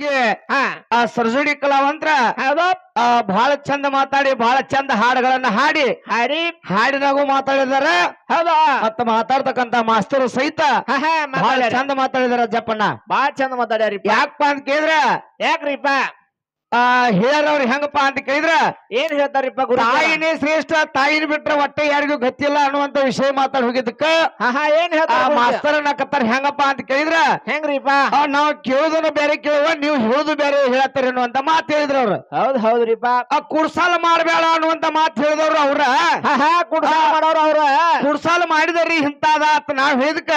ಆ ಸರ್ಜುಡಿ ಕಲಾವಂತ್ರ ಬಹಳ ಚಂದ ಮಾತಾಡಿ ಬಹಳ ಚಂದ ಹಾಡುಗಳನ್ನ ಹಾಡಿ ಹಾಡಿ. ಹಾಡಿನಾಗೂ ಮಾತಾಡಿದಾರ. ಹೌದಾ. ಮತ್ತ ಮಾತಾಡ್ತಕ್ಕಂತ ಮಾಸ್ತರು ಸಹಿತ ಬಹಳ ಚಂದ ಮಾತಾಡಿದಾರ ಜಪ್ಪಣ್ಣ ಬಹಳ ಚಂದ ಮಾತಾಡ್ಯಾರಿ ಯಾಕಪ್ಪ ಅಂತ ಕೇಳಿದ್ರ? ಯಾಕ್ರಿಪ್ಪ? ಆ ಹೇಳ್ರವ್ರ ಹೆಂಗಪ್ಪ ಅಂತ ಕೇಳಿದ್ರ ಏನ್ ಹೇಳ್ತಾರಿಪ್ಪ ಗುರು ತಾಯಿನೇ ಶ್ರೇಷ್ಠ ತಾಯಿನ ಬಿಟ್ರೆ ಹೊಟ್ಟೆ ಯಾರಿಗೂ ಗೊತ್ತಿಲ್ಲ ಅನ್ನುವಂತ ವಿಷಯ ಮಾತಾಡ್ ಹೋಗಿದ್ದಕ್ಕ. ಏನ್ ಹೇಳ್ತಾರ ಮಾಸ್ತರ್ ಅನ್ನಕತ್ತಾರ ಹೆಂಗಪ್ಪ ಅಂತ ಕೇಳಿದ್ರ ಹೆಂಗ್ರಿಪ್ಪ? ನಾವ್ ಕೇಳುದನ್ನ ಬೇರೆ ಕೇಳುವ ನೀವು ಹೇಳುದು ಬೇರೆ ಹೇಳತ್ತಾರ ಅನ್ನುವಂತ ಮಾತು ಹೇಳಿದ್ರ ಅವ್ರ. ಹೌದ್ ಹೌದ್ರಿಪ್ಪ. ಆ ಕುರ್ಸಾಲ ಮಾಡಬೇಡ ಅನ್ನುವಂತ ಮಾತು ಹೇಳಿದವ್ರು ಅವ್ರ. ಹಾ ಹಾ ಕುಡ್ಸ ಮಾಡೋರು ಅವ್ರ. ಕುರ್ಸಾಲ ಮಾಡಿದ್ರಿ ಇಂತಾದ ಅಂತ ನಾವ್ ಹೇಳಿದಕ್ಕ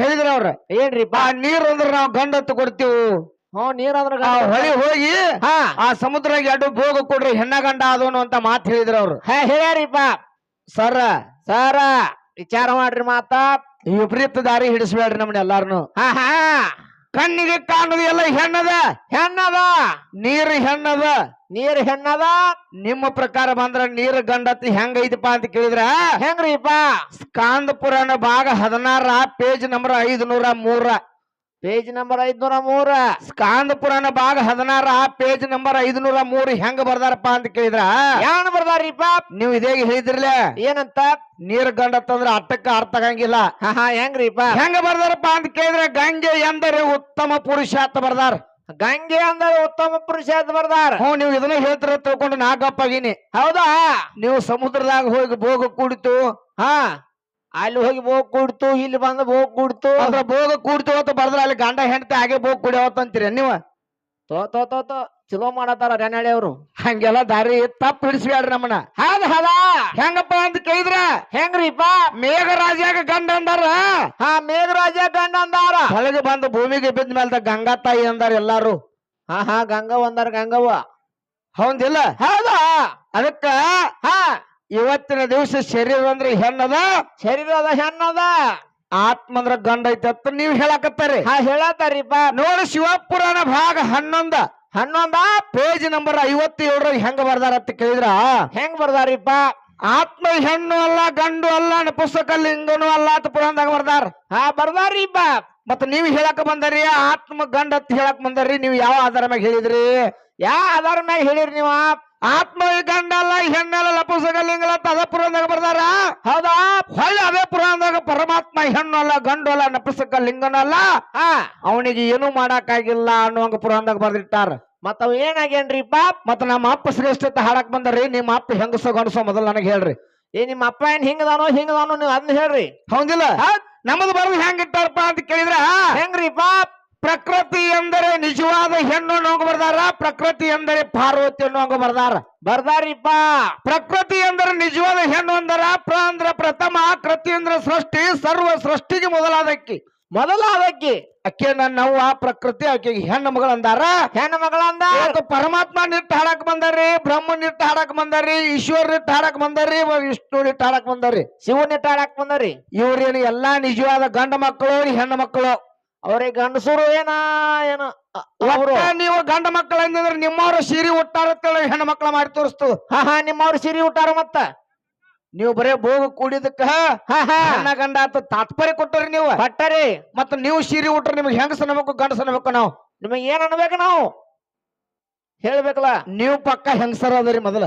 ಹೇಳಿದ್ರ ಅವ್ರ. ಏನ್ರಿಪ್ಪ? ನೀರ್ ಅಂದ್ರ ನಾವ್ ಗಂಡತ್ತು ಕೊಡ್ತೀವಿ. ಆ ಹೊಳಿ ಹೋಗಿ ಹಾ. ಆ ಸಮುದ್ರ ಎರಡು ಭೋಗ ಕೊಡ್ರಿ ಹೆಣ್ಣ ಗಂಡ ಅದು ಅಂತ ಮಾತು ಹೇಳಿದ್ರ ಅವ್ರು. ಹಾ ಹೇಳ್ಯಾರಿಪ್ಪ ಸರ. ಸರ ವಿಚಾರ ಮಾಡ್ರಿ ಮಾತ. ವಿಪರೀತ ದಾರಿ ಹಿಡಿಸ್ಬೇಡ್ರಿ ನಮ್ಮನ್ನ ಎಲ್ಲಾರನು. ಹಾ ಹಾ. ಕಣ್ಣಿಗೆ ಕಾಣುದು ಎಲ್ಲ ಹೆಣ್ಣದ. ಹೆಣ್ಣದ. ನೀರ್ ಹೆಣ್ಣದ. ನೀರ್ ಹೆಣ್ಣದ. ನಿಮ್ಮ ಪ್ರಕಾರ ಬಂದ್ರ ನೀರ್ ಗಂಡತಿ ಹೆಂಗೈತಪ್ಪ ಅಂತ ಕೇಳಿದ್ರ? ಹೆಂಗ್ರಿಪ್ಪ? ಸ್ಕಾಂದ ಪುರಾಣ ಭಾಗ ಹದಿನಾರ ಪೇಜ್ ನಂಬರ್ ಐದು ನೂರ ಮೂರ. ಪೇಜ್ ನಂಬರ್ ಐದ್ನೂರ ಮೂರ ಸ್ಕಾಂದ ಪುರಾಣ ಭಾಗ ಹದಿನಾರ ಪೇಜ್ ನಂಬರ್ ಐದ್ನೂರ ಮೂರು ಹೆಂಗ ಬರ್ದಾರಪ್ಪ ಅಂತ ಕೇಳಿದ್ರ? ಯಾಣ ಬರ್ದಾರಿಪ್ಪ? ನೀವು ಇದೇಗ ಹೇಳಿದ್ರಲ್ಲ? ಏನಂತ? ನೀರ್ ಗಂಡತ್ತಂದ್ರ ಅಟ್ಟಕ್ಕ ಅರ್ಥ ಆಗಂಗಿಲ್ಲ. ಹೆಂಗ್ರಿಪ್ಪ? ಹೆಂಗ ಬರ್ದಾರಪ್ಪ ಅಂತ ಕೇಳಿದ್ರೆ ಗಂಗೆ ಎಂದರೆ ಉತ್ತಮ ಪುರುಷ ಅಂತ ಬರ್ದಾರ. ಗಂಗೆ ಅಂದ್ರೆ ಉತ್ತಮ ಪುರುಷ ಅಂತ ಬರ್ದಾರ. ಹ್ಞೂ ನೀವು ಇದನ್ನ ಹೇಳ್ತಿರ ತಿಳ್ಕೊಂಡು ನಾ ಗಪ್ಪಾಗಿನಿ ಹೌದಾ? ನೀವು ಸಮುದ್ರದಾಗ ಹೋಗಿ ಭೋಗ ಕೂಡಿತು. ಹಾ. ಅಲ್ಲಿ ಹೋಗಿ ಬೋಗ್ ಕೂಡ್ತು ಇಲ್ಲಿ ಬಂದು ಬೋಗ್ ಕೂಡ್ತು. ಅಂದ್ರೆ ಭೋಗ ಕೂಡ್ತು ಅಂತ ಬರ್ದ್ರ ಅಲ್ಲಿ ಗಂಡ ಹೆಂಡತಿ ಹಾಗೆ ಭೋಗ ಕುಡಿಯವತ್ತ ಅಂತೀರಿ ನೀವು? ತೋ ತೋ ತೋ ತೋ ಚಲೋ ಮಾಡತ್ತಾರ ರೆನಾಳಿ ಅವರು. ಹಂಗೆಲ್ಲ ದಾರಿ ತಪ್ಪು ಬಿಡಿಸ್ಬೇಡ್ರಿ ನಮ್ಮನ್ನ. ಹಾದ ಹದ. ಹೆಂಗಪ್ಪ ಅಂತ ಕೇಳಿದ್ರ? ಹೆಂಗ್ರಿಪ್ಪ ಮೇಘರಾಜ್ಯಾಗ ಗಂಡ ಅಂದಾರ? ಹಾ ಮೇಘರಾಜ ಗಂಡ ಅಂದಾರ. ಹೊಳಗೆ ಬಂದು ಭೂಮಿಗೆ ಬಿದ್ದ ಮೇಲೆ ಗಂಗಾ ತಾಯಿ ಅಂದಾರ ಎಲ್ಲಾರು. ಹಾ ಹಾ ಗಂಗವ್ವ ಅಂದಾರ ಗಂಗವ್ವ. ಹೌದಿಲ್ಲ? ಹೌದಾ. ಅದಕ್ಕ ಹಾ. ಇವತ್ತಿನ ದಿವಸ ಶರೀರ ಅಂದ್ರೆ ಹೆಣ್ಣದ? ಅದ ಹೆಣ್ಣದ. ಆತ್ಮ ಅಂದ್ರ ಗಂಡ ಐತೆ ಅಂತ ನೀವ್ ಹೇಳಾಕತ್ತಾರಿ. ಹಾ ಹೇಳತ್ತಾರಿಪ್ಪ ನೋಡಿ ಶಿವಪುರಾಣ ಭಾಗ ಹನ್ನೊಂದ. ಹನ್ನೊಂದ? ಪೇಜ್ ನಂಬರ್ ಐವತ್ತೇಳರ ಹೆಂಗ ಬರ್ದಾರ ಅಂತ ಕೇಳಿದ್ರ? ಹೆಂಗ್ ಬರ್ದಾರಿಪ್ಪ? ಆತ್ಮ ಹೆಣ್ಣು ಅಲ್ಲ ಗಂಡು ಅಲ್ಲ ಪುಸ್ತಕ ಲಿಂಗನು ಅಲ್ಲ ಅಂತ ಪುರಾಣದಾಗ ಬರ್ದಾರ. ಹಾ ಬರ್ದಾರಿಪ್ಪ. ಮತ್ತ ನೀವ್ ಹೇಳಕ್ ಬಂದರಿ ಆತ್ಮ ಗಂಡ ಅಂತ ಹೇಳಕ್ ಬಂದರಿ ನೀವ್ ಯಾವ ಆಧಾರ ಮ್ಯಾಗ ಹೇಳಿದ್ರಿ? ಯಾವ ಆಧಾರ ಮ್ಯಾಗ ಹೇಳಿರಿ ನೀವು? ಆತ್ಮ ಗಂಡ ಅಲ್ಲ ಹೆಣ್ಣಲ್ಲ ಲಪಸಗಲಿಂಗಲ್ಲ ಅದ ಪುರಾಣದಾಗ ಬರ್ದಾರ? ಹೌದಾ? ಹೊಳ್ಳಿ ಅದೇ ಪುರಾಣದಾಗ ಪರಮಾತ್ಮ ಹೆಣ್ಣು ಅಲ್ಲ ಗಂಡು ಅಲ್ಲ ನಪುಸ್ತಕ ಲಿಂಗನಲ್ಲ ಅವನಿಗೆ ಏನು ಮಾಡಕ್ಕಾಗಿಲ್ಲ ಅನ್ನುವಂಗ ಪುರಾಣದಾಗ ಬರ್ದಿಟ್ಟಾರ. ಮತ್ತ ಅವ್ ಏನಾಗೇನ್ರಿಪ್ಪ ಮತ್ತ ನಮ್ಮ ಅಪ್ಪ ಶ್ರೇಷ್ಠತೆ ಹಾಡಕ್ ಬಂದ್ರಿ ನಿಮ್ಮ ಅಪ್ಪ ಹೆಂಗಸ ಗಂಡಸೋ ಮೊದಲು ನನಗೆ ಹೇಳ್ರಿ. ಏ ನಿಮ್ಮ ಅಪ್ಪ ಏನ್ ಹಿಂಗದಾನೋ ಹಿಂಗದಾನೋ ನೀವು ಅದನ್ನ ಹೇಳ್ರಿ. ಹೌದಿಲ್ಲ? ಹೌದ್. ನಮ್ಮದು ಬರೋದು ಹೆಂಗ್ ಇಟ್ಟಾರಪ್ಪ ಅಂತ ಕೇಳಿದ್ರ? ಹೆಂಗ್ರಿಪ್ಪ ಪ್ರಕೃತಿ ಎಂದರೆ ನಿಜವಾದ ಹೆಣ್ಣು ಅನ್ನೋಂಗ ಬರ್ದಾರ ಪ್ರಕೃತಿ ಎಂದರೆ ಪಾರ್ವತಿ ಅನ್ನೋಂಗ ಬರ್ದಾರ. ಬರ್ದಾರಿಪ್ಪ. ಪ್ರಕೃತಿ ಎಂದರೆ ನಿಜವಾದ ಹೆಣ್ಣು ಅಂದರ ಪ್ರ ಅಂದ್ರ ಪ್ರಥಮ ಕೃತಿ ಅಂದ್ರ ಸೃಷ್ಟಿ ಸರ್ವ ಸೃಷ್ಟಿಗೆ ಮೊದಲಾದಕ್ಕಿ. ಮೊದಲ ಅಕ್ಕಿ ನನ್ನ ಅವ್ವ ಪ್ರಕೃತಿ ಆಕೆಗೆ ಹೆಣ್ಣು ಮಗಳು ಅಂದಾರ. ಹೆಣ್ಣು ಇವತ್ತು ಪರಮಾತ್ಮ ನಿಟ್ಟು ಹಾಡಕ್ ಬಂದಾರಿ ಬ್ರಹ್ಮ ನಿಟ್ಟು ಹಾಡಕ್ ಬಂದಾರಿ ಈಶ್ವರ ನಿಟ್ಟು ಹಾಡಕ್ ಬಂದಾರಿ ವಿಷ್ಣು ನಿಟ್ಟು ಹಾಡಕ್ ಬಂದಾರಿ. ನಿಟ್ಟು ಹಾಡಕ್ ಬಂದರಿ. ಇವ್ರೇನು ಎಲ್ಲಾ ನಿಜವಾದ ಗಂಡ ಮಕ್ಕಳು ಹೆಣ್ಣು ಮಕ್ಕಳು. ಅವ್ರಿಗೆ ಗಂಡಸರು ಏನ ಏನ? ಅವ್ರು. ಒಟ್ಟ ನೀವು ಗಂಡ ಮಕ್ಕಳ ನಿಮ್ಮವ್ರ ಸೀರೆ ಹುಟ್ಟಾರತ್ತೇಳಿ ಹೆಣ್ಣು ಮಕ್ಕಳ ಮಾಡಿ ತೋರಿಸ್ತು ಹಾ ಹಾ ನಿಮ್ಮವ್ರು ಸಿರಿ ಹುಟ್ಟಾರ ಮತ್ತ? ನೀವು ಬರೇ ಭೋಗ ಕೂಡಿದಕ್ಕ ಹೆಣ್ಣ ಗಂಡ ಅಂತ ತಾತ್ಪರ್ಯ ಕೊಟ್ಟರಿ ನೀವು. ಬಟ್ಟರಿ ಮತ್ತ ನೀವು ಸೀರೆ ಉಟ್ರ ನಿಮ್ಗೆ ಹೆಂಗಸ ಅನ್ಬೇಕು ಗಂಡಸ ಅನ್ಬೇಕು ನಾವು. ನಿಮಗೆ ಏನ್ ಅನ್ಬೇಕು ನಾವು? ಹೇಳ್ಬೇಕಲ್ಲ? ನೀವು ಪಕ್ಕ ಹೆಂಗಸರ ಅದರಿ ಮೊದಲ.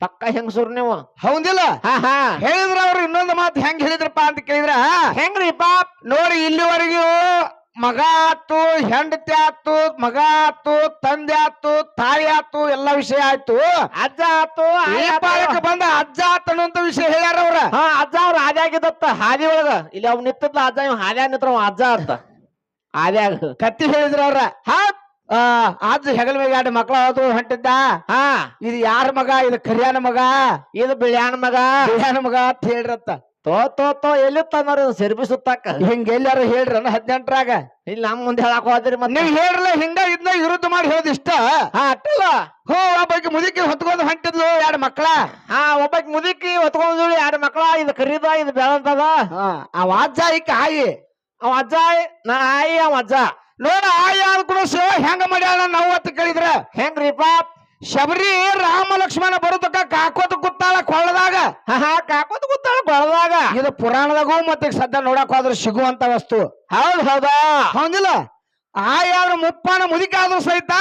ಪಕ್ಕ ಹೆಂಗಸರು ನೀವು? ಹೌದಿಲ್ಲ? ಹಾ ಹಾ. ಹೇಳಿದ್ರ ಅವ್ರು ಇನ್ನೊಂದು ಮಾತು ಹೆಂಗ್ ಹೇಳಿದ್ರಪ್ಪ ಅಂತ ಕೇಳಿದ್ರ ಹೆಂಗ್ರಿಪ್ಪ ನೋಡಿ ಇಲ್ಲಿವರೆಗೂ ಮಗ ಆತು ಹೆಂಡತಿ ಆತು ಮಗ ಆತು ತಂದೆ ಆತು ತಾಯಿ ಆತು ಎಲ್ಲಾ ವಿಷಯ ಆಯ್ತು. ಅಜ್ಜ ಆತು ಈ ಬಂದ ಅಜ್ಜ ಆತನು ಅನ್ನುವಂತ ವಿಷಯ ಹೇಳ್ಯಾರ ಅವ್ರ. ಹಾ ಅಜ್ಜ ಅವ್ರ ಆಗಿದತ್ತ ಹಾದಿ ಒಳಗ. ಇಲ್ಲಿ ಅವ್ ನಿತ್ತದ್ಲ ಅಜ್ಜ ಇವ್ ಹಾದ್ಯಾಗ ನಿತ್ರ ಅವ ಅಜ್ಜ ಅಂತ. ಆದ್ಯಾಗ ಕತ್ತಿ ಹೇಳಿದ್ರ ಅವ್ರ. ಹಾ. ಆ ಅಜ್ಜ ಹೆಗಲ್ ಮೇಲೆ ಎರಡು ಮಕ್ಕಳು ಅದು ಹೊಂಟಿದ್ದ. ಹಾ. ಇದು ಯಾರ ಮಗ? ಇದು ಕರಿಯಾನ ಮಗ? ಇದು ಬಿಳಿಯಾನ ಮಗ. ಬಿಳಿಯಾನ ಮಗ ಅಂತ ಹೇಳ್ರತ್ತ. ತೋ ತೋ ತೋ ಎಲ್ಲಿ ತಂದ್ರ ಸೆರ್ಬಿ ಸುತ್ತಾಕ ಹಿಂಗ ಎಲ್ಲಾರು ಹೇಳ್ರ ಹದಿನೆಂಟರಾಗ? ಇಲ್ಲಿ ನಮ್ ಮುಂದೆ ಹೇಳಕ್ ಹೋದ್ರಿ ಮತ್ತೆ. ನೀವ್ ಹೇಳ್ರಲ್ಲ ಹಿಂಗ ಇದ್ನ ವಿರುದ್ಧ ಮಾಡಿ ಹೇಳದಿಷ್ಟ ಹಾ ಅಟ್ಟಲ್ಲ. ಹೋ ಒಬ್ಬಾಕಿ ಮುದುಕಿ ಹೊತ್ಕೊಂಡು ಹೊಂಟಿದ್ಲು ಎರಡು ಮಕ್ಳ? ಹಾ ಒಬ್ಬಕ್ ಮುದುಕಿ ಹೊತ್ಕೊಂಡು ಎರಡು ಮಕ್ಳ? ಇದು ಕರೀದ ಇದು ಬೆಳಂತದ ಅವ ಅಜ್ಜ ಈಕ ಆಯಿ. ಅವ ಅಜ್ಜ ನಾ ಆಯಿ ಅವ ಅಜ್ಜ. ನೋಡ ಆಯಿ ಆದ ಕೂಡ ಸೇವ ಹೆಂಗ ಮಾಡ್ಯಾಳ ನಾವು ಅಂತ ಕೇಳಿದ್ರ? ಹೆಂಗ್ರಿಪ್ಪ? ಶಬರಿ ರಾಮ ಲಕ್ಷ್ಮಣ ಬರುತ್ತಕ್ಕ ಕಾಕೋತ ಕುತ್ತಾಳ ಕೊಳ್ಳದಾಗ. ಹಾ ಹಾ ಕುತ್ತಾಳ ಕೂತಾಳ ಕೊಳದಾಗ ಇದು ಪುರಾಣದಾಗೂ ಮತ್ತೆ ಸದ್ಯ ನೋಡಕ್ ಹೋದ್ರೆ ಸಿಗುವಂತ ವಸ್ತು. ಹೌದ್ ಹೌದಾ? ಹೌದಿಲ್ಲ? ಆ ಯಾರ ಮುಪ್ಪಾನ ಮುದಿಕಾದ್ರು ಸಹಿತ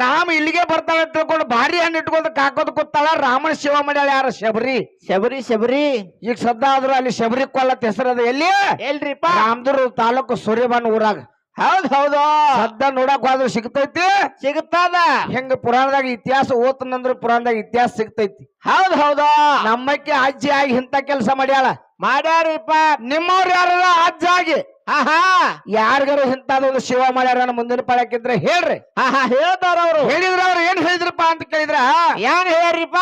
ರಾಮ ಇಲ್ಲಿಗೆ ಬರ್ತಾಳೆ ತಿಳ್ಕೊಂಡು ಭಾರಿ ಹಣ್ಣು ಇಟ್ಕೊಂಡು ಕಾಕೋದ್ ಕೂತಾಳ ರಾಮನ ಶಿವ ಮಾಡ್ಯಾಳ ಯಾರ? ಶಬರಿ. ಶಬರಿ ಶಬರಿ. ಈಗ ಸದ್ದ ಆದ್ರೂ ಅಲ್ಲಿ ಶಬರಿ ಕೊಲ್ಲತ್ ಹೆಸರದ ಎಲ್ಲಿ? ಎಲ್ರಿಪ್ಪ? ರಾಮದುರ್ ತಾಲೂಕು ಸೂರ್ಯಬಾನ್ ಊರಾಗ. ಹೌದ್ ಹೌದು. ಸದ್ದ ನೋಡಕ್ ಹೋದ್ರೆ ಸಿಗ್ತೈತಿ? ಸಿಗುತ್ತದ ಹೆಂಗ ಪುರಾಣದಾಗ ಇತಿಹಾಸ ಓದ್ತನಂದ್ರ ಪುರಾಣದಾಗ ಇತಿಹಾಸ ಸಿಗ್ತೈತಿ. ಹೌದ್ ಹೌದು. ನಮ್ಮಕ್ಕೆ ಅಜ್ಜಿ ಆಗಿ ಇಂತ ಕೆಲಸ ಮಾಡ್ಯಾಳ. ಮಾಡ್ಯಾರಿಪ್ಪ. ನಿಮ್ಮವ್ರು ಯಾರಲ್ಲ ಅಜ್ಜ ಆಗಿ. ಹಾ ಯಾರಿಗಾರು ಇಂತದೊಂದು ಶಿವ ಮಾಡ್ಯಾರ ಮುಂದಿನ ಪಳಕಿದ್ರೆ ಹೇಳ್ರಿ. ಹಾ ಹಾ ಹೇಳ್ತಾರ ಅವ್ರು. ಹೇಳಿದ್ರ ಅವ್ರು ಏನ್ ಹೇಳಿದ್ರಪ್ಪ ಅಂತ ಕೇಳಿದ್ರ? ಏನ್ ಹೇಳ್ರಿಪ್ಪ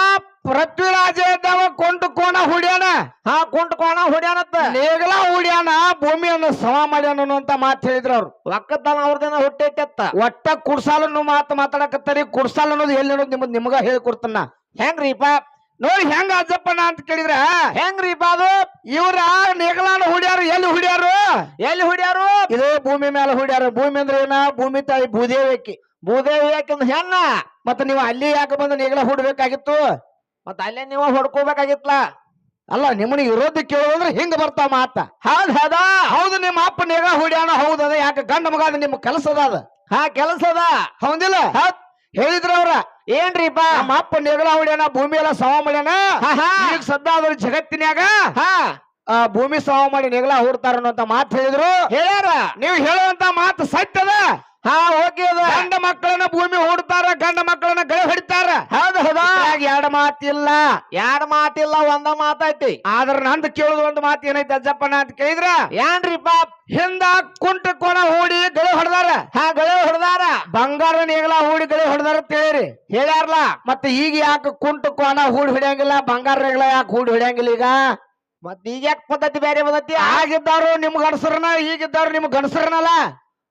ಪೃಥ್ವಿರಾಜ ಇದ್ದವ ಕೊಂಡು ಕೋಣ ಹುಡ್ಯಾನ. ಹಾ ಕೊಂಡು ಕೋಣ ಹೊಡ್ಯಾನತ್ತ. ನೇಗಲ ಹುಡ್ಯಾನ ಭೂಮಿಯನ್ನು ಸಮ ಮಾಡ್ಯಾನ ಅನ್ನುವಂತ ಮಾತು ಹೇಳಿದ್ರು ಅವ್ರು. ಒಕ್ಕತನ ಅವ್ರದೇನ ಹುಟ್ಟೈತೆತ್ತ ಒಟ್ಟ ಕುಡ್ಸಾಲ ಮಾತು ಮಾತಾಡಕತ್ತರಿ, ಕುಡ್ಸಾಲ ಅನ್ನೋದು ಎಲ್ಲಿ ಅನ್ನೋದು ನಿಮ್ಗೆ ನಿಮ್ಗ ಹೇಳ್ಕೊಡ್ತನ. ಹೆಂಗ್ರಿಪ ನೋಡಿ ಹೆಂಗ ಅಜ್ಜಪ್ಪನ ಅಂತ ಕೇಳಿದ್ರ. ಹೆಂಗ್ರಿಪ ಅದು? ಇವ್ರ ನೆಗಲಾನ ಹುಡ್ಯಾರು ಎಲ್ಲಿ ಹುಡಿಯಾರು? ಎಲ್ಲಿ ಹುಡಿಯಾರು? ಇದೇ ಭೂಮಿ ಮೇಲೆ ಹುಡ್ಯಾರು. ಭೂಮಿ ಅಂದ್ರೆ ಏನ? ಭೂಮಿ ತಾಯಿ ಭೂದೇವಿಕಿ ಭೂದೇವಿ ಯಾಕಂದ್ ಹೆಣ್ಣ. ಮತ್ತೆ ನೀವು ಅಲ್ಲಿ ಯಾಕೆ ಬಂದು ನೆಗಲ ಹುಡ್ಬೇಕಾಗಿತ್ತು? ಮತ್ತೆ ಅಲ್ಲೇ ನೀವು ಹೊಡ್ಕೋಬೇಕಾಗಿತ್ಲ? ಅಲ್ಲ ನಿಮ್ಮನಿಗೆ ವಿರೋಧ ಕೇಳೋದ್ರೆ ಹಿಂಗ ಬರ್ತಾವ ಮಾತ. ಹೌದ್ ಹೌದ? ಹೌದು ನಿಮ್ಮ ಅಪ್ಪ ನೇಗ ಹುಡ್ಯಾಣ ಹೌದದ ಯಾಕೆ ಗಂಡ ಮಗ ಅದ ನಿಮ್ಮ ಕೆಲಸದ ಅದ ಹಾ ಕೆಲಸದ ಹೌದಿಲ್ಲ? ಹೌದ್. ಹೇಳಿದ್ರ ಅವ್ರ. ಏನ್ರಿಪ್ಪ? ನಮ್ಮ ಅಪ್ಪ ನೇಗಲ ಹುಡ್ಯಾಣ ಭೂಮಿ ಎಲ್ಲ ಸವಾ ಮಾಡ್ಯಾನ? ಈಗ ಸದ್ದ ಅದ್ರ ಜಗತ್ತಿನ್ಯಾಗ? ಹಾ. ಆ ಭೂಮಿ ಸ್ವಾಮಿ ಮಾಡಿ ನೆಗಲ ಹೂಡ್ತಾರ ಅನ್ನೋಂತ ಮಾತು ಹೇಳಿದ್ರು. ಹೇಳ್ಯಾರ? ನೀವು ಹೇಳುವಂತ ಮಾತು ಸತ್ಯದ ಹಾ ಓಕೆ ಅದ. ಗಂಡ ಮಕ್ಕಳನ್ನ ಭೂಮಿ ಹೂಡ್ತಾರ ಗಂಡ ಮಕ್ಕಳನ್ನ ಗಳೆ ಹೊಡಿತಾರ. ಹೌದು ಹೌದ. ಎರಡು ಮಾತಿಲ್ಲ ಎರಡ್ ಮಾತಿಲ್ಲ ಒಂದ ಮಾತೈತಿ ಆದ್ರ ನಂದು ಕೇಳುದು ಒಂದು ಮಾತು ಏನೈತಿ ಅಜ್ಜಪ್ಪನ ಅಂತ ಕೇಳಿದ್ರ? ಏನ್ರಿ ಬಾ ಹಿಂದ ಕುಂಟ ಕೋಣ ಹೂಡಿ ಗಳೆ ಹೊಡೆದಾರ. ಹಾ ಗಳೆ ಹೊಡೆದಾರ. ಬಂಗಾರ ನೇಗಲ ಹೂಡಿ ಗಳೆ ಹೊಡೆದಾರ ಅಂತ ಹೇಳಿರಿ. ಮತ್ತೆ ಈಗ ಯಾಕೆ ಕುಂಟ ಕೋಣ ಹೂಡಿ ಹಿಡಿಯಂಗಿಲ್ಲ ಬಂಗಾರ ನೇಗಲ ಯಾಕೆ ಹೂಡಿ ಹಿಡಿಯಂಗಿಲ್ಲ ಈಗ? ಮತ್ ಈಗ ಯಾಕೆ ಪದ್ಧತಿ ಬೇರೆ ಬಂದತಿ? ಆಗಿದ್ದಾರು ನಿಮ್ ಗಣಸರನ ಈಗಿದ್ದಾರು ನಿಮ್ ಗಣಸರನಲ್ಲ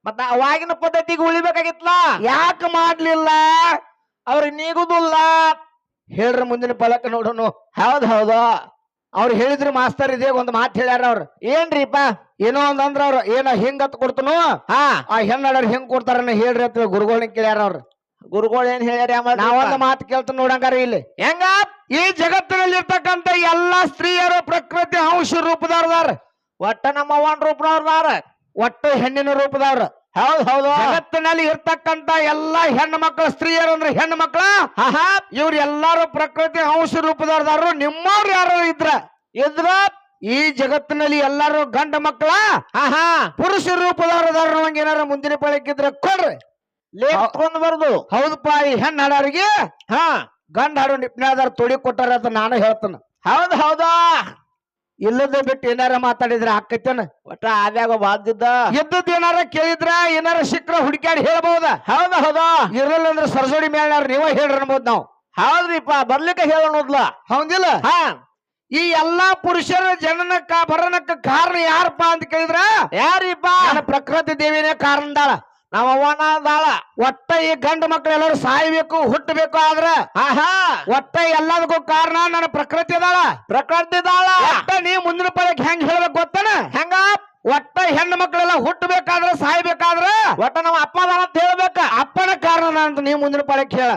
ಮತ್ತ ಅವಾಗಿನ ಪದ್ಧತಿಗೆ ಉಳಿಬೇಕಾಗಿತ್ಲ? ಯಾಕೆ ಮಾಡ್ಲಿಲ್ಲ? ಅವ್ರ ನೀಗುದಿಲ್ಲ. ಹೇಳ್ರಿ ಮುಂದಿನ ಫಲಕ ನೋಡೋನು. ಹೌದ್ ಹೌದು. ಅವ್ರು ಹೇಳಿದ್ರು ಮಾಸ್ತರ್ ಇದೇ ಒಂದು ಮಾತು ಹೇಳ್ಯಾರ ಅವ್ರು. ಏನ್ರಿಪ್ಪ? ಏನೋ ಒಂದ್ ಅಂದ್ರ ಅವ್ರು ಏನ ಹಿಂಗ್ ಹತ್ ಕೊಡ್ತನು? ಹಾ. ಆ ಹೆಣ್ಣಾಡರ್ ಹೆಂಗ್ ಕೊಡ್ತಾರ ಹೇಳ್ರಿ ಅಂತ ಗುರುಗಳನ್ನ ಕೇಳ್ಯಾರ ಅವ್ರು. ಗುರುಗಳು ಏನ್ ಹೇಳ್ಯಾರ ನಾವೊಂದು ಮಾತು ಕೇಳ್ತ ನೋಡಂಗಾರ ಇಲ್ಲಿ. ಹೆಂಗ ಈ ಜಗತ್ತಿನಲ್ಲಿ ಇರ್ತಕ್ಕಂತ ಎಲ್ಲಾ ಸ್ತ್ರೀಯರು ಪ್ರಕೃತಿ ಅಂಶ ರೂಪದವ್ರದಾರ. ಒಟ್ಟ ನಮ್ಮ ಅವನ ರೂಪದವ್ರದಾರ ಒಟ್ಟು ಹೆಣ್ಣಿನ ರೂಪದವ್ರ. ಹೌದ್ ಹೌದು. ಜಗತ್ತಿನಲ್ಲಿ ಇರ್ತಕ್ಕಂತ ಎಲ್ಲಾ ಹೆಣ್ಣು ಮಕ್ಕಳ ಸ್ತ್ರೀಯರು ಅಂದ್ರೆ ಹೆಣ್ಣು ಮಕ್ಕಳ? ಇವ್ರ ಎಲ್ಲಾರು ಪ್ರಕೃತಿ ಅಂಶ ರೂಪದವ್ರದಾರು. ನಿಮ್ಮವ್ರು ಯಾರು ಇದ್ರ? ಇದ್ರ? ಈ ಜಗತ್ತಿನಲ್ಲಿ ಎಲ್ಲಾರು ಗಂಡ ಮಕ್ಕಳ? ಪುರುಷ ರೂಪದವ್ರದಾರ ಏನಾರ ಮುಂದಿನ ಪಳಕಿದ್ರೆ ಕೊಡ್ರಿ. ಲೇಖ ಬರ್ದು. ಹೌದಪ್ಪ ಈ ಹೆಣ್ಣು ಹಾಡೋರಿಗೆ? ಹಾ. ಗಂಡ ಹಾಡು ನಿಪ್ನಾದಾರ ತೊಡಿ ಕೊಟ್ಟಾರ ಅಂತ ನಾನು ಹೇಳ್ತೇನೆ. ಹೌದು, ಹೌದಾ? ಇಲ್ಲದ ಬಿಟ್ಟು ಏನಾರ ಮಾತಾಡಿದ್ರೆ ಹಾಕೈತೇನ ಒಟ್ಟ ಆದ್ಯಾಗ ಬಾದ್ದಿದ್ದ ಇದ್ದದ್ ಏನಾರ ಕೇಳಿದ್ರ ಏನಾರ ಸಿಕ್ಕ್ರ ಹುಡುಕ್ಯಾಡಿ ಹೇಳ್ಬಹುದ ಹೌದ ಹೌದ. ಇರಲಿಲ್ಲ ಅಂದ್ರೆ ಸರಸೋಡಿ ಮೇಲೆ ನೀವ ಹೇಳ್ರಿ ನಾವು. ಹೌದ್ರಿಪ್ಪ ಬರ್ಲಿಕ್ಕೆ ಹೇಳೋಣದ್ಲ ಹೌದಿಲ್ಲ? ಹಾ. ಈ ಎಲ್ಲಾ ಪುರುಷರ ಜನನಕ್ಕ ಭರಣಕ್ಕ ಕಾರಣ ಯಾರಪ್ಪ ಅಂತ ಕೇಳಿದ್ರ? ಯಾರಿಪ್ಪ? ಪ್ರಕೃತಿ ದೇವಿನೇ ಕಾರಣದಾಳ. ನಮ್ಮ ಅವ್ವನ ಒಟ್ಟ ಈ ಗಂಡ ಮಕ್ಳು ಎಲ್ಲರೂ ಸಾಯ್ಬೇಕು ಹುಟ್ಟಬೇಕು ಆದ್ರೆ ಆಹಾ. ಒಟ್ಟ ಎಲ್ಲದಕ್ಕೂ ಕಾರಣ ನನ್ನ ಪ್ರಕೃತಿ ಅದಾಳ. ಪ್ರಕೃತಿ ದಾಳ ಒಟ್ಟ ನೀ ಮುಂದಿನ ಪದಕ್ಕೆ ಹೆಂಗ್ ಹೇಳ್ಬೇಕು ಗೊತ್ತನ? ಹೆಂಗ? ಒಟ್ಟ ಹೆಣ್ಣು ಮಕ್ಕಳೆಲ್ಲ ಹುಟ್ಟಬೇಕಾದ್ರ ಸಾಯ್ಬೇಕಾದ್ರ ಒಟ್ಟ ನಮ್ಮ ಅಪ್ಪ ದಾಳ ಅಂತ ಹೇಳ್ಬೇಕ. ಅಪ್ಪನ ಕಾರಣ ಅಂತ ನೀ ಮುಂದಿನ ಪದಕ್ಕೆ ಹೇಳ.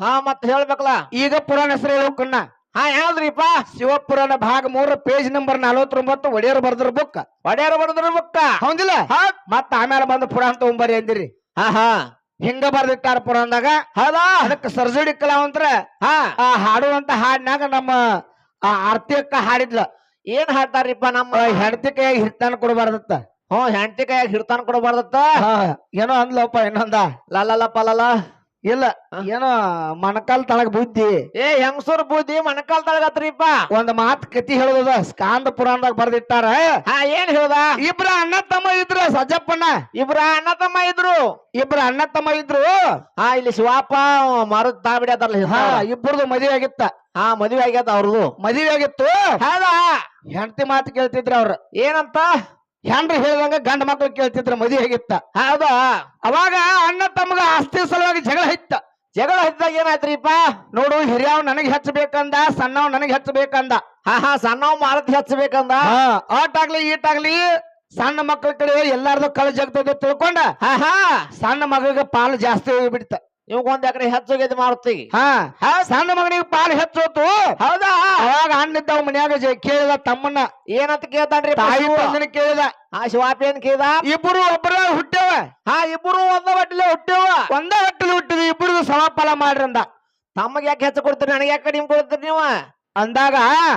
ಹಾ ಮತ್ ಹೇಳ್ಬೇಕಲ್ಲ. ಈಗ ಪುರಾಣ ಹೆಸರು ಹೇಳೋಕನ್ನ ಹಾ ಯಾವ್ದ್ರಿಪ್ಪ? ಶಿವಪುರಾಣ ಭಾಗ ಮೂರ ಪೇಜ್ ನಂಬರ್ ನಲವತ್ತೊಂಬತ್ತು ಒಡೆಯರು ಬರ್ದ್ರ ಬುಕ್ ಒಡೆಯರು ಬರ್ದ್ರ ಬುಕ್ ಹೌದಿಲ್ಲ? ಹೌದ್. ಮತ್ತ ಆಮೇಲೆ ಬಂದು ಪುರಾಣ ತಗೊಂಬರಿ ಅಂದಿರಿ. ಹಾ ಹಾ. ಹಿಂಗ ಬರ್ದಿಟ್ಟಾರ ಪುರಾಣದಾಗ. ಹೌದಾ? ಅದಕ್ಕೆ ಸರ್ಜುಡಿ ಕಲಾವಂತರ. ಹಾ. ಆ ಹಾಡುವಂತ ಹಾಡಿನಾಗ ನಮ್ಮ ಆ ಆರ್ತಿಯಕ್ಕ ಹಾಡಿದ್ಲ. ಏನ್ ಹಾಡ್ತಾರಿಪ್ಪ ನಮ್ಮ? ಹೆಂಡತಿ ಕೈಯಾಗ ಹಿರ್ತಾನ ಕೊಡಬಾರ್ದತ್ತ. ಹ್ಮ್ ಹೆಂಡತಿ ಕೈಯಾಗ ಹಿಡ್ತಾನ ಕೊಡಬಾರ್ದತ್ತ? ಹಾ, ಏನೋ ಅಂದ್ಲಪ್ಪ ಏನಂದ ಲಲ್ಲ ಪಲಲ ಇಲ್ಲ ಏನೋ ಮಣಕಾಲ್ ತಳಗ ಬುದ್ಧಿ. ಏ ಹೆಂಗಸೂರ್ ಬುದ್ಧಿ ಮಣಕಾಲ್ ತಳಗತ್ರಿಪ್ಪ ಒಂದ್ ಮಾತ್ ಕತಿ ಹೇಳುದ ಸ್ಕಾಂದ ಪುರಾಣದಾಗ ಬರ್ದಿಟ್ಟಾರ. ಹಾ ಏನ್ ಹೇಳ್ದ? ಇಬ್ರ ಅಣ್ಣ ತಮ್ಮ ಇದ್ರ ಸಜ್ಜಪ್ಪಣ್ಣ. ಇಬ್ರ ಅಣ್ಣ ತಮ್ಮ ಇದ್ರು? ಇಬ್ರ ಅಣ್ಣ ತಮ್ಮ ಇದ್ರು. ಹಾ ಇಲ್ಲಿ ಶಿವಪ್ಪ ತಾ ತಾಬಿಡ್ಯಾತಲ್ಲ ಹಾ ಇಬ್ಬರದು ಮದುವೆ ಆಗಿತ್ತ. ಹಾ ಮದ್ವೆ ಆಗ್ಯಾತ ಅವ್ರದು. ಮದುವೆ ಆಗಿತ್ತು. ಹೌದಾ? ಹೆಂಡತಿ ಮಾತು ಕೇಳ್ತಿದ್ರ ಅವ್ರ. ಏನಂತ? ಹೆಂಡ್ರಿ ಹೇಳಿದಂಗ ಗಂಡ ಮಕ್ಳು ಕೇಳ್ತಿದ್ರ ಮದುವೆ ಆಗಿತ್ತ ಹೌದಾ? ಅವಾಗ ಅಣ್ಣ ತಮ್ಗ ಆಸ್ತಿ ಸಲುವಾಗಿ ಜಗಳ ಹಿತ್ತ ಜಗಳ ಹಿದ್ದಾಗ ಏನಾಯ್ತ್ರಿಪ್ಪ? ನೋಡು ಹಿರಿಯವ್ ನನಗ್ ಹಚ್ಚಬೇಕಂದ ಸಣ್ಣವ್ ನನಗ್ ಹಚ್ಚಬೇಕಂದ. ಹಾ ಹಾ ಸಣ್ಣವ್ ಮಾರತ್ ಹಚ್ಚಬೇಕಂದ? ಆಟಾಗ್ಲಿ ಈಟಾಗ್ಲಿ ಸಣ್ಣ ಮಕ್ಳ ಕಡೆ ಎಲ್ಲಾರ್ದು ಕಳ ಜಗ್ತದ ತಿಳ್ಕೊಂಡ ಹಾ ಹಾ ಸಣ್ಣ ಮಗಳಿಗೆ ಪಾಲು ಜಾಸ್ತಿ ಹೋಗ್ಬಿಡ್ತ. ಇವಾಗ ಒಂದ್ ಎಕರೆ ಹೆಚ್ಚೋಗಿದೆ ಮಾರುತಿ ಹಾ ಸಣ್ಣ ಮಗನಿಗೆ ಪಾಲ್ ಹೆಚ್ಚೋತು ಹೌದಾ? ಅವಾಗ ಅಣ್ಣಿದ್ದವ ಮನ್ಯಾಗ ಜ- ಕೇಳಿದ ತಮ್ಮನ್ನ. ಏನಂತ ಕೇಳ್ತಾನ್ರಿ ತಾಯಿ ತಂದನ ಕೇಳಿದ. ಆ ಶಿವಾಪಿ ಏನ್ ಕೇಳ್ದ? ಇಬ್ಬರು ಒಬ್ಬರ ಹುಟ್ಟೇವ. ಹಾ ಇಬ್ರು ಒಂದ ಬಟ್ಟಲೆ ಹುಟ್ಟೇವ. ಒಂದ ಬಟ್ಟಲೆ ಹುಟ್ಟಿದ ಇಬ್ಬರಿಗೂ ಮಾಡ್ರಿ ಅಂದ. ತಮಗೆ ಯಾಕೆ ಹೆಚ್ಚು ಕೊಡ್ತೀರಿ? ನನಗೆ ಯಾಕೆ ಕಡಿಮೆ ಕೊಡ್ತೀರಿ ನೀವು? ಅಂದಾಗ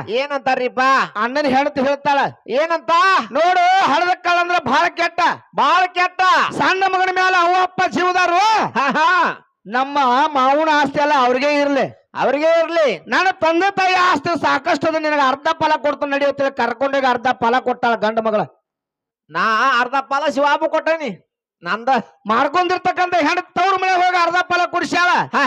ಏನಂತಾರ್ರಿಪ್ಪ? ಅಣ್ಣನ ಹೆಣತಿ ಹೇಳ್ತಾಳ ಏನಂತ? ನೋಡು ಹಳದ ಕಾಳಂದ್ರ ಬಾಳ ಕೆಟ್ಟ. ಬಾಳ ಕೆಟ್ಟ. ಸಣ್ಣ ಮಗನ ಮೇಲೆ ಅವ್ವ ಅಪ್ಪ ಜೀವದಾರು. ಹಾ ಹಾ. ನಮ್ಮ ಮಾವನ ಆಸ್ತಿ ಅಲ್ಲ ಅವ್ರಿಗೆ ಇರ್ಲಿ ಅವ್ರಿಗೆ ಇರ್ಲಿ. ನನ್ನ ತಂದೆ ತಾಯಿ ಆಸ್ತಿ ಸಾಕಷ್ಟು ಅದ ನಿನಗೆ ಅರ್ಧ ಫಲ ಕೊಡ್ತಾನೆ ನಡೆಯುತ್ತಿಲ್ಲ ಕರ್ಕೊಂಡೋಗಿ ಅರ್ಧ ಫಲ ಕೊಟ್ಟಾಳ ಗಂಡ ಮಗಳ. ನಾ ಅರ್ಧ ಫಲ ಶಿವಾಬು ಕೊಟ್ಟನಿ ನಂದ. ಮಾಡ್ಕೊಂಡಿರ್ತಕ್ಕಂಥ ಹೆಣ್ ತವ್ರ ಮನೆ ಹೋಗಿ ಅರ್ಧ ಫಲ ಕುಡಿಸ್ಯಾಳ. ಹಾ